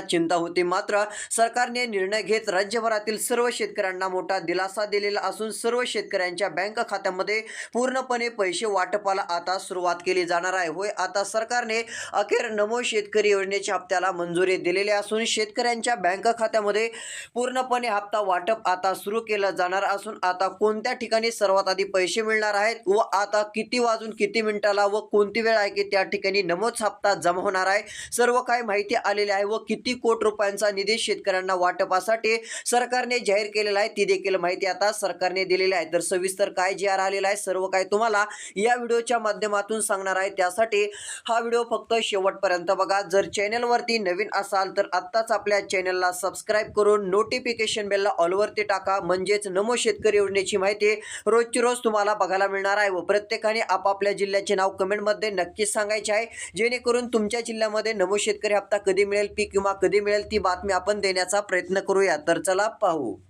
चिंता होती. मात्र सरकारने निर्णय घेत राज्यभरातील सर्व शेतकऱ्यांना मोठा दिलासा दिलेला असून सर्व शेतकऱ्यांच्या बँक खात्यामध्ये पूर्णपणे पैसे वाटपाला आता सुरुवात केली जाणार आहे. होय आता सरकारने अखेर नमो शेतकरी योजनेच्या हप्त्याला मंजुरी दिलेली असून शेतकऱ्यांच्या बँक खात्यामध्ये पूर्णपणे हप्ता वाटप आता सुरू केलं जाणार असून आता कोणत्या ठिकाणी सर्वात आधी पैसे मिळणार आहेत व आता किती वाजून किती मिनिटाला व कोणती वेळ आहे की त्या ठिकाणी नमोच हप्ता जमा होणार आहे? सर्व काही माहिती आलेली आहे व किती कोटी रुपयांचा निधी शेतकऱ्यांना वाटपासाठी सरकारने जाहीर केलेला आहे. ती देखील माहिती आता सरकारने दिलेली आहे. तर सविस्तर काय जी आर आलेला आहे सर्व काय तुम्हाला या व्हिडिओच्या माध्यमातून सांगणार आहे. त्यासाठी हा व्हिडिओ फक्त शेवटपर्यंत बघा. जर चॅनलवरती नवीन असाल तर आत्ताच आपल्या चॅनलला सबस्क्राईब करून नोटिफिकेशन बेलला ऑलवरती टाका. म्हणजेच नमो शेतकरी योजनेची माहिती रोजची रोज तुम्हाला बघायला मिळणार आहे व प्रत्येकाने आपापल्या जिल्ह्याचे नाव कमेंटमध्ये नक्कीच सांगायचे आहे. जेणेकरून तुमच्या जिल्ह्यामध्ये नमो शेतकरी हप्ता कधी मिळेल पीक विमा कधी मिळेल ती बातमी आपण देण्याचा प्रयत्न करूया. तर चला पाहू.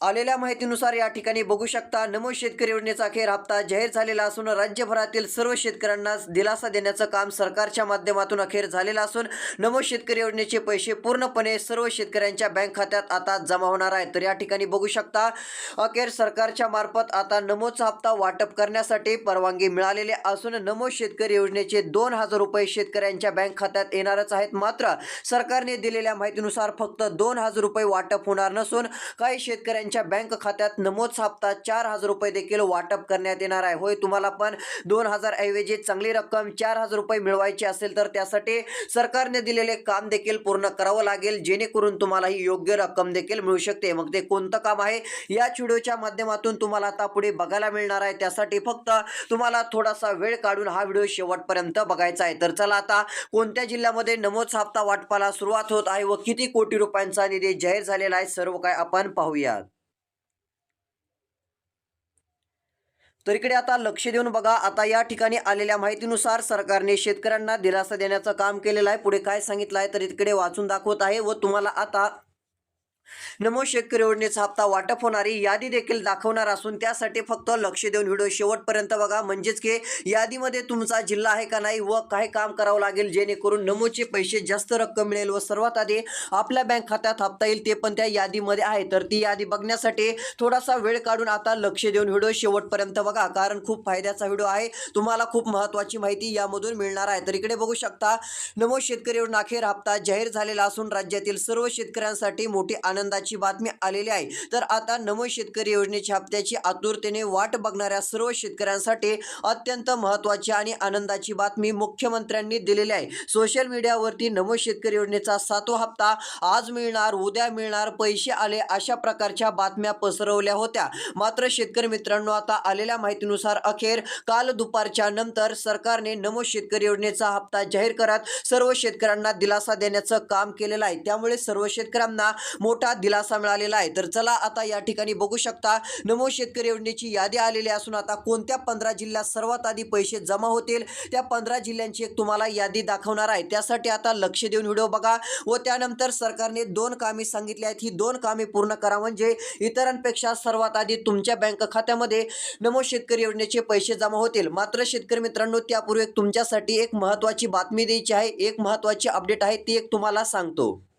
आलेल्या माहितीनुसार या ठिकाणी बघू शकता नमो शेतकरी योजनेचा अखेर हप्ता जाहीर झालेला असून राज्यभरातील सर्व शेतकऱ्यांना दिलासा देण्याचं काम सरकारच्या माध्यमातून अखेर झालेलं असून नमो शेतकरी योजनेचे पैसे पूर्णपणे सर्व शेतकऱ्यांच्या बँक खात्यात आता जमा होणार आहेत. तर या ठिकाणी बघू शकता अखेर सरकारच्या मार्फत आता नमोचा हप्ता वाटप करण्यासाठी परवानगी मिळालेली असून नमो शेतकरी योजनेचे दोन हजार रुपये शेतकऱ्यांच्या बँक खात्यात येणारच आहेत. मात्र सरकारने दिलेल्या माहितीनुसार फक्त दोन हजार रुपये वाटप होणार नसून काही शेतकऱ्यांच्या बँक खात्यात नमोद हप्ता चार हजार रुपये देखील वाटप करण्यात येणार आहे. होय तुम्हाला पण दोन हजार ऐवजी चांगली रक्कम चार हजार रुपये मिळवायची असेल तर त्यासाठी सरकारने दिलेले काम देखील पूर्ण करावं लागेल जेणेकरून तुम्हाला ही योग्य रक्कम देखील मिळू शकते. मग ते कोणतं काम आहे? याच व्हिडिओच्या माध्यमातून तुम्हाला आता पुढे बघायला मिळणार आहे. त्यासाठी फक्त तुम्हाला थोडासा वेळ काढून हा व्हिडिओ शेवटपर्यंत बघायचा आहे. तर चला आता कोणत्या जिल्ह्यामध्ये नमोद हप्ता वाटपाला सुरुवात होत आहे व किती कोटी रुपयांचा निधी जाहीर झालेला आहे सर्व काय आपण पाहूयात. तर इकडे आता लक्ष देऊन बघा आता या ठिकाणी आलेल्या माहितीनुसार सरकारने शेतकऱ्यांना दिलासा देण्याचं काम केलेलं आहे. पुढे काय सांगितलं आहे तर इकडे वाचून दाखवत आहे व तुम्हाला आता नमो शेतकरी योजनेचा हप्ता वाटप होणारी यादी देखील दाखवणार असून त्यासाठी फक्त लक्ष देऊन व्हिडिओ शेवटपर्यंत बघा. म्हणजेच की यादीमध्ये तुमचा जिल्हा आहे का नाही व काय काम करावं लागेल जेणेकरून नमोचे पैसे जास्त रक्कम मिळेल व सर्वात आधी आपल्या बँक खात्यात हप्ता येईल ते पण त्या यादीमध्ये आहे. तर ती यादी बघण्यासाठी थोडासा वेळ काढून आता लक्ष देऊन व्हिडिओ शेवटपर्यंत बघा कारण खूप फायद्याचा व्हिडिओ आहे. तुम्हाला खूप महत्त्वाची माहिती यामधून मिळणार आहे. तर इकडे बघू शकता नमो शेतकरी योजना अखेर हप्ता जाहीर झालेला असून राज्यातील सर्व शेतकऱ्यांसाठी मोठी आनंदाची बातमी आलेली आहे. तर आता नमो शेतकरी योजनेच्या हप्त्याची आतुरतेने वाट बघणाऱ्या सर्व शेतकऱ्यांसाठी अत्यंत महत्त्वाची आणि आनंदाची बातमी मुख्यमंत्र्यांनी दिलेली आहे. सोशल मीडियावरती नमो शेतकरी योजनेचा सातवा हप्ता आज मिळणार उद्या मिळणार पैसे आले अशा प्रकारच्या बातम्या पसरवल्या होत्या. मात्र शेतकरी मित्रांनो आता आलेल्या माहितीनुसार अखेर काल दुपारच्या नंतर सरकारने नमो शेतकरी योजनेचा हप्ता जाहीर करत सर्व शेतकऱ्यांना दिलासा देण्याचं काम केलेलं आहे. त्यामुळे सर्व शेतकऱ्यांना मोठा दिलासा मिळालेला आहे. तर चला आता या ठिकाणी बघू शकता नमो शेतकरी योजनेची यादी आलेली असून आता कोणत्या पंधरा जिल्ह्यात सर्वात आधी पैसे जमा होतील? त्या पंधरा जिल्ह्यांची एक तुम्हाला यादी दाखवणार आहे. त्यासाठी आता लक्ष देऊन व्हिडिओ बघा व त्यानंतर सरकारने दोन कामे सांगितली आहेत. ही दोन कामे पूर्ण करा म्हणजे इतरांपेक्षा सर्वात आधी तुमच्या बँक खात्यामध्ये नमो शेतकरी योजनेचे पैसे जमा होतील. मात्र शेतकरी मित्रांनो त्यापूर्वी तुमच्यासाठी एक महत्त्वाची बातमी द्यायची आहे. एक महत्त्वाची अपडेट आहे ती एक तुम्हाला सांगतो.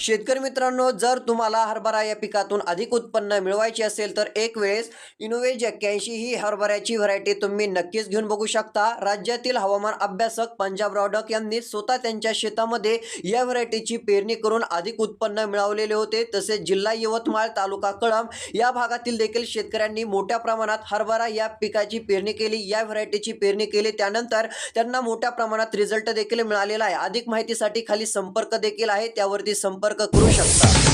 शेतकरी मित्रांनो जर तुम्हाला हरभरा या पिकातून अधिक उत्पन्न मिळवायचे असेल तर एक वेळेस इनोवेज एक्क्याऐंशी ही हरभऱ्याची व्हरायटी तुम्ही नक्कीच घेऊन बघू शकता. राज्यातील हवामान अभ्यासक पंजाब रॉडक यांनी स्वतः त्यांच्या शेतामध्ये या व्हरायटीची पेरणी करून अधिक उत्पन्न मिळवलेले होते. तसेच जिल्हा यवतमाळ तालुका कळंब या भागातील देखील शेतकऱ्यांनी मोठ्या प्रमाणात हरभरा या पिकाची पेरणी केली. या व्हरायटीची पेरणी केली. त्यानंतर त्यांना मोठ्या प्रमाणात रिझल्ट देखील मिळालेला आहे. अधिक माहितीसाठी खाली संपर्क देखील आहे. त्यावरती संपर्क संपर्क करू शकता.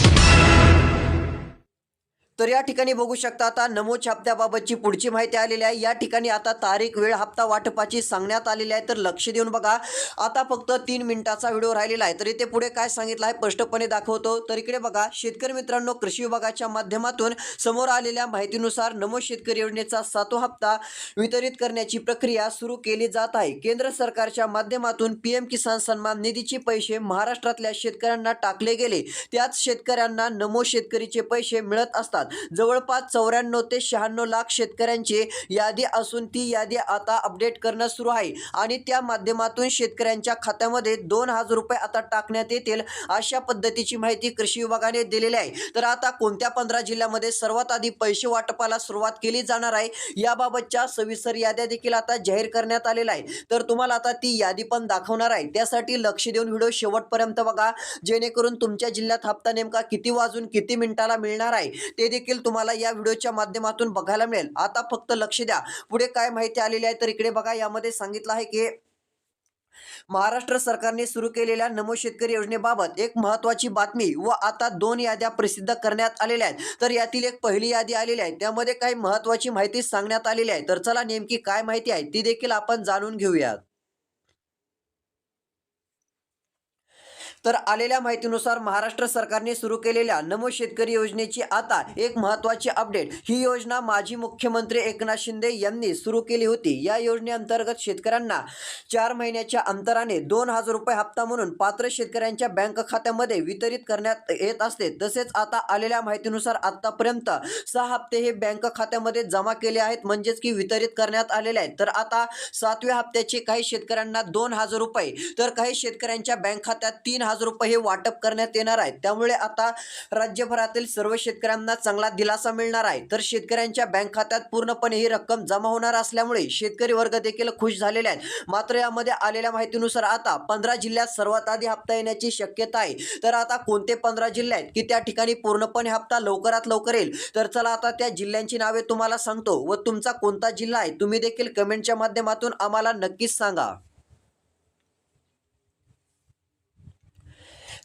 तर या ठिकाणी बघू शकता आता नमो हप्त्याबाबतची पुढची माहिती आलेली आहे. या ठिकाणी आता तारीख वेळ हप्ता वाटपाची सांगण्यात आलेली आहे. तर लक्ष देऊन बघा आता फक्त तीन मिनिटाचा व्हिडिओ राहिलेला आहे. तर इथे पुढे काय सांगितलं आहे स्पष्टपणे दाखवतो. तर इकडे बघा शेतकरी मित्रांनो कृषी विभागाच्या माध्यमातून समोर आलेल्या माहितीनुसार नमो शेतकरी योजनेचा सातो हप्ता वितरित करण्याची प्रक्रिया सुरू केली जात आहे. केंद्र सरकारच्या माध्यमातून पीएम किसान सन्मान निधीचे पैसे महाराष्ट्रातल्या शेतकऱ्यांना टाकले गेले. त्याच शेतकऱ्यांना नमो शेतकरीचे पैसे मिळत असतात. जवळपास चौऱ्याण्णव ते शहाण्णव लाख शेतकऱ्यांची यादी असून ती यादी आता अपडेट करणं सुरू आहे. आणि त्या माध्यमातून शेतकऱ्यांच्या खात्यामध्ये दोन हजार रुपये आता टाकण्यात येतील अशा पद्धतीची माहिती कृषी विभागाने दिलेली आहे. तर आता कोणत्या पंधरा जिल्ह्यामध्ये सर्वात आधी पैसे वाटपाला सुरुवात केली जाणार आहे? याबाबतच्या सविस्तर याद्या देखील आता जाहीर करण्यात आलेल्या आहे तर तुम्हाला आता ती यादी पण दाखवणार आहे. त्यासाठी लक्ष देऊन व्हिडिओ शेवटपर्यंत बघा. जेणेकरून तुमच्या जिल्ह्यात हप्ता नेमका किती वाजून किती मिनिटाला मिळणार आहे? ते देखील तुम्हाला या व्हिडिओच्या माध्यमातून बघायला मिळेल. आता फक्त लक्ष द्या. पुढे काय माहिती आलेली आहे तर इकडे बघा. यामध्ये सांगितलं आहे की महाराष्ट्र सरकारने सुरू केलेल्या नमो शेतकरी योजनेबाबत एक महत्वाची बातमी व आता दोन याद्या प्रसिद्ध करण्यात आलेल्या आहेत. तर यातील एक पहिली यादी आलेली आहे. त्यामध्ये काही महत्वाची माहिती सांगण्यात आलेली आहे. तर चला नेमकी काय माहिती आहे ती देखील आपण जाणून घेऊयात. तर आलेल्या माहितीनुसार महाराष्ट्र सरकारने सुरू केलेल्या नमो शेतकरी योजनेची आता एक महत्वाची अपडेट. ही योजना माजी मुख्यमंत्री एकनाथ शिंदे यांनी सुरू केली होती. या योजनेअंतर्गत शेतकऱ्यांना चार महिन्याच्या अंतराने दोन हजार रुपये हप्ता म्हणून पात्र शेतकऱ्यांच्या बँक खात्यामध्ये वितरित करण्यात येत असते. तसेच आता आलेल्या माहितीनुसार आतापर्यंत सहा हप्ते हे बँक खात्यामध्ये जमा केले आहेत. म्हणजेच की वितरित करण्यात आलेले आहेत. तर आता सातव्या हप्त्याचे काही शेतकऱ्यांना दोन हजार रुपये तर काही शेतकऱ्यांच्या बँक खात्यात तीन हजार रुपये हे वाटप करण्यात येणार आहे. त्यामुळे आता राज्यभरातील सर्व शेतकऱ्यांना चांगला दिलासा मिळणार आहे. तर शेतकऱ्यांच्या बँक खात्यात पूर्णपणे ही रक्कम जमा होणार असल्यामुळे शेतकरी वर्ग देखील खुश झालेले आहेत. मात्र यामध्ये आलेल्या माहितीनुसार आता पंधरा जिल्ह्यात सर्वात आधी हप्ता येण्याची शक्यता आहे. तर आता कोणते पंधरा जिल्हे आहेत की त्या ठिकाणी पूर्णपणे हप्ता लवकरात लवकर येईल? तर चला आता त्या जिल्ह्यांची नावे तुम्हाला सांगतो व तुमचा कोणता जिल्हा आहे तुम्ही देखील कमेंटच्या माध्यमातून आम्हाला नक्कीच सांगा.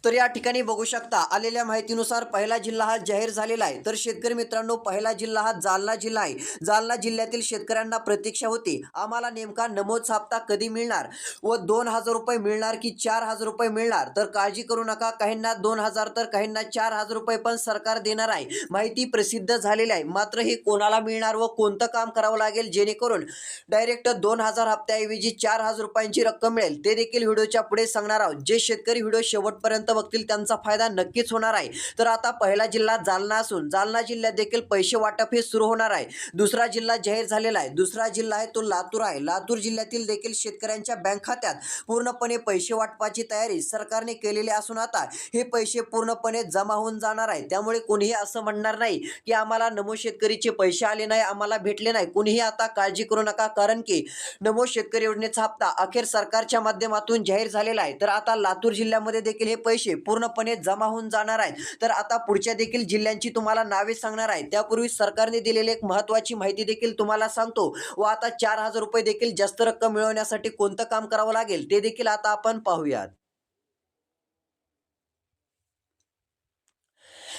तर या ठिकाणी बघू शकता आलेल्या माहितीनुसार पहिला जिल्हा हा जाहीर झालेला आहे. तर शेतकरी मित्रांनो पहिला जिल्हा हा जालना जिल्हा आहे. जालना जिल्ह्यातील शेतकऱ्यांना प्रतीक्षा होती. आम्हाला नेमका नमोद हप्ता कधी मिळणार? व दोन हजार रुपये मिळणार की चार हजार रुपये मिळणार? तर काळजी करू नका काहींना दोन हजार तर काहींना चार हजार रुपये पण सरकार देणार आहे. माहिती प्रसिद्ध झालेली आहे. मात्र हे कोणाला मिळणार व कोणतं काम करावं लागेल? जेणेकरून डायरेक्ट दोन हजार हप्त्याऐवजी चार हजार रुपयांची रक्कम मिळेल. ते देखील व्हिडिओच्या पुढे सांगणार आहोत. जे शेतकरी व्हिडिओ शेवटपर्यंत बघतील त्यांचा फायदा नक्कीच होणार आहे. तर आता पहिला जिल्हा जालना असून जालना जिल्ह्यात देखील पैसे वाटप हे सुरू होणार आहे. दुसरा जिल्हा जाहीर झालेला आहे. दुसरा जिल्हा आहे तो लातूर आहे. लातूर जिल्ह्यातील देखील शेतकऱ्यांच्या बँक खात्यात पूर्णपणे पैसे वाटपाची तयारी सरकारने केलेली असून आता हे पैसे पूर्णपणे जमा होऊन जाणार आहे. त्यामुळे कोणीही असं म्हणणार नाही की आम्हाला नमो शेतकरीचे पैसे आले नाही आम्हाला भेटले नाही. कोणीही आता काळजी करू नका. कारण की नमो शेतकरी योजनेचा हप्ता अखेर सरकारच्या माध्यमातून जाहीर झालेला आहे. तर आता लातूर जिल्ह्यामध्ये देखील हे पैसे पूर्णपणे जमा होऊन जाणार आहेत. तर आता पुढच्या देखील जिल्ह्यांची तुम्हाला नावे सांगणार आहे त्यापूर्वी सरकारने दिलेली एक महत्वाची माहिती देखील तुम्हाला सांगतो. व आता चार हजार रुपये देखील जास्त रक्कम मिळवण्यासाठी कोणतं काम करावं लागेल? ते देखील आता आपण पाहूयात.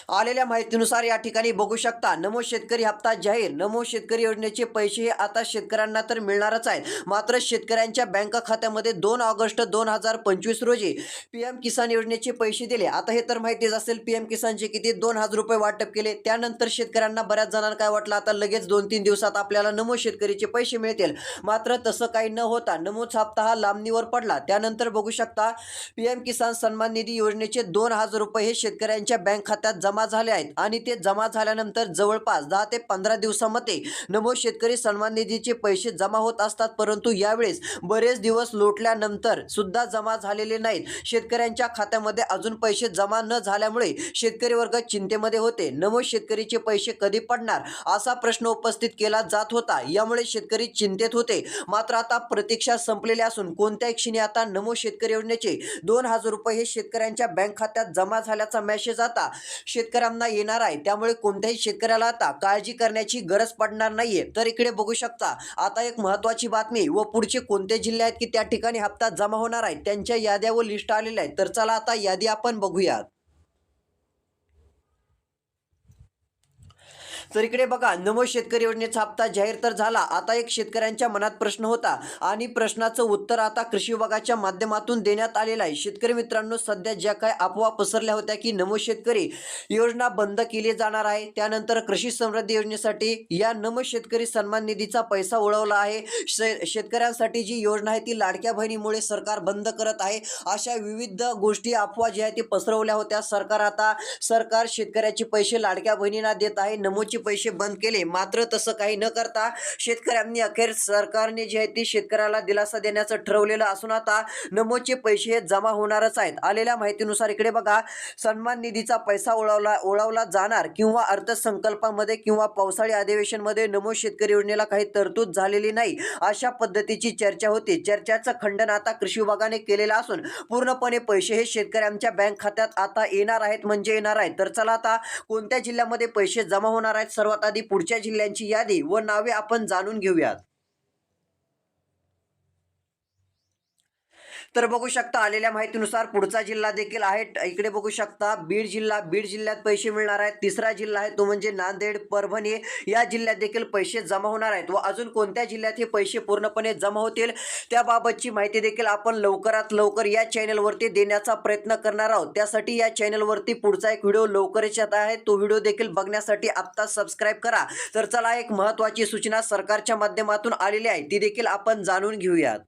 आलेल्या माहितीनुसार या ठिकाणी बघू शकता नमो शेतकरी हप्ता जाहीर. नमो शेतकरी योजनेचे पैसे हे आता शेतकऱ्यांना तर मिळणारच आहेत. मात्र शेतकऱ्यांच्या बँक खात्यामध्ये दोन ऑगस्ट दोन हजार पंचवीस रोजी पी एम किसान योजनेचे पैसे दिले. आता हे तर माहितीच असेल पी एम किसानचे किती दोन हजार रुपये वाटप केले. त्यानंतर शेतकऱ्यांना बऱ्याच जणांना काय वाटलं? आता लगेच दोन तीन दिवसात आपल्याला नमो शेतकरीचे पैसे मिळतील. मात्र तसं काही न होता नमोच हप्ता हा लांबणीवर पडला. त्यानंतर बघू शकता पी एम किसान सन्मान निधी योजनेचे दोन हजार रुपये हे शेतकऱ्यांच्या बँक खात्यात जमा जमा झाले आहेत. आणि ते जमा झाल्यानंतर जवळपास दहा ते पंधरा दिवसामध्ये नमो शेतकरी सन्मान निधीचे पैसे जमा होत असतात. परंतु यावेळेस बरेच दिवस लोटल्यानंतर सुद्धा जमा झालेले नाहीत. शेतकऱ्यांच्या खात्यामध्ये अजून पैसे जमा न झाल्यामुळे शेतकरी वर्ग चिंतेमध्ये होते. नमो शेतकरीचे पैसे कधी पडणार असा प्रश्न उपस्थित केला जात होता. यामुळे शेतकरी चिंतेत होते. मात्र आता प्रतीक्षा संपलेली असून कोणत्याही क्षणी आता नमो शेतकरी योजनेचे दोन हजार रुपये हे शेतकऱ्यांच्या बँक खात्यात जमा झाल्याचा मेसेज आता शेतकऱ्यांना येणार आहे. त्यामुळे कोणत्याही शेतकऱ्याला आता काळजी करण्याची गरज पडणार नाहीये. तर इकडे बघू शकता आता एक महत्वाची बातमी व पुढचे कोणते जिल्हे आहेत की त्या ठिकाणी हप्ता जमा होणार आहे? त्यांच्या याद्या व लिस्ट आलेल्या आहेत. तर चला आता यादी आपण बघूयात. तर इकडे बघा नमो शेतकरी योजनेचा हप्ता जाहीर तर झाला. आता एक शेतकऱ्यांच्या मनात प्रश्न होता आणि प्रश्नाचं उत्तर आता कृषी विभागाच्या माध्यमातून देण्यात आलेलं आहे. शेतकरी मित्रांनो सध्या ज्या काय अफवा पसरल्या होत्या की नमो शेतकरी योजना बंद केली जाणार आहे त्यानंतर कृषी समृद्धी योजनेसाठी या नमो शेतकरी सन्मान निधीचा पैसा उडवला आहे. शे- शेतकऱ्यांसाठी जी योजना आहे ती लाडक्या बहिणीमुळे सरकार बंद करत आहे. अशा विविध गोष्टी अफवा ज्या आहेत ती पसरवल्या होत्या. सरकार आता सरकार शेतकऱ्याचे पैसे लाडक्या बहिणींना देत आहे. नमोचे पैसे बंद केले. मात्र तसं काही न करता शेतकऱ्यांनी अखेर सरकारने जे आहे ती शेतकऱ्याला दिलासा देण्याचं ठरवलेलं असून आता नमोचे पैसे हे जमा होणारच आहेत. आलेल्या माहितीनुसार इकडे बघा सन्मान निधीचा पैसा ओळवला ओळवला जाणार किंवा अर्थसंकल्पामध्ये किंवा पावसाळी अधिवेशनमध्ये नमो शेतकरी योजनेला काही तरतूद झालेली नाही अशा पद्धतीची चर्चा होती. चर्चाचं खंडन आता कृषी विभागाने केलेलं असून पूर्णपणे पैसे हे शेतकऱ्यांच्या बँक खात्यात आता येणार आहेत म्हणजे येणार आहेत. तर चला आता कोणत्या जिल्ह्यामध्ये पैसे जमा होणार आहेत सर्वात आधी पुढच्या जिल्ह्यांची यादी व नावे आपण जाणून घेऊयात. तर बघू शकता आलेल्या माहितीनुसार पुढचा जिल्हा देखील आहे. इकडे बघू शकता बीड जिल्हा बीड जिल्ह्यात पैसे मिळणार आहेत. तिसरा जिल्हा आहे तो म्हणजे नांदेड परभणी. या जिल्ह्यात देखील पैसे जमा होणार आहेत व अजून कोणत्या जिल्ह्यात हे पैसे पूर्णपणे जमा होतील त्याबाबतची माहिती देखील आपण लवकरात लवकर या चॅनलवरती देण्याचा प्रयत्न करणार आहोत. त्यासाठी या चॅनलवरती पुढचा एक व्हिडिओ लवकरच येत आहे. तो व्हिडिओ देखील बघण्यासाठी आत्ता सबस्क्राईब करा. तर चला एक महत्त्वाची सूचना सरकारच्या माध्यमातून आलेली आहे. ती देखील आपण जाणून घेऊयात.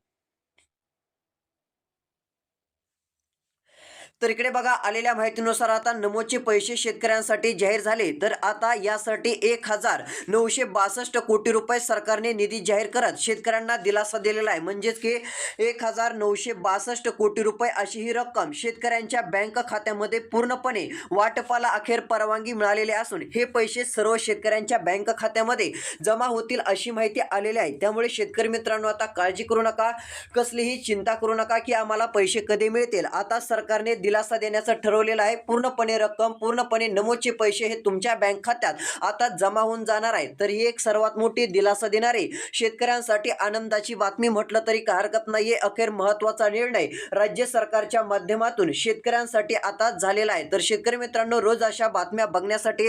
तर इकडे बघा आलेल्या माहितीनुसार आता नमोचे पैसे शेतकऱ्यांसाठी जाहीर झाले. तर आता यासाठी एक हजार नऊशे बासष्ट कोटी रुपये सरकारने निधी जाहीर करत शेतकऱ्यांना दिलासा दिलेला आहे. म्हणजेच की एक हजार नऊशे बासष्ट कोटी रुपये अशी ही रक्कम शेतकऱ्यांच्या बँक खात्यामध्ये पूर्णपणे वाटपाला अखेर परवानगी मिळालेली असून हे पैसे सर्व शेतकऱ्यांच्या बँक खात्यामध्ये जमा होतील अशी माहिती आलेली आहे. त्यामुळे शेतकरी मित्रांनो आता काळजी करू नका. कसलीही चिंता करू नका की आम्हाला पैसे कधी मिळतील. आता सरकारने दिलासा देण्याचं ठरवलेलं आहे. पूर्णपणे रक्कम पूर्णपणे नमोचे पैसे हे तुमच्या बँक खात्यात आता जमा होऊन जाणार आहे. तर ही एक सर्वात मोठी दिलासा देणारी शेतकऱ्यांसाठी आनंदाची बातमी म्हटलं तरी काय हरकत नाहीये. अखेर महत्त्वाचा निर्णय राज्य सरकारच्या माध्यमातून शेतकऱ्यांसाठी आता झालेला आहे. तर शेतकरी मित्रांनो रोज अशा बातम्या बघण्यासाठी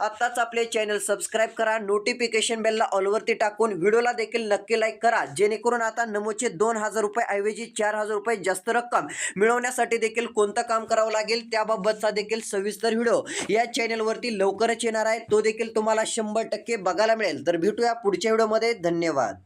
आत्ताच आपले चॅनल सबस्क्राईब करा. नोटिफिकेशन बेलला ऑलवरती टाकून व्हिडिओला देखील नक्की लाईक करा. जेणेकरून आता नमोचे दोन हजार रुपये ऐवजी चार हजार रुपये जास्त रक्कम मिळवण्यासाठी देखील कोणतं काम करावं लागेल त्याबाबतचा देखील सविस्तर व्हिडिओ या चॅनलवरती लवकरच येणार आहे. तो देखील तुम्हाला शंभर टक्के बघायला मिळेल. तर भेटूया पुढच्या व्हिडिओमध्ये. धन्यवाद.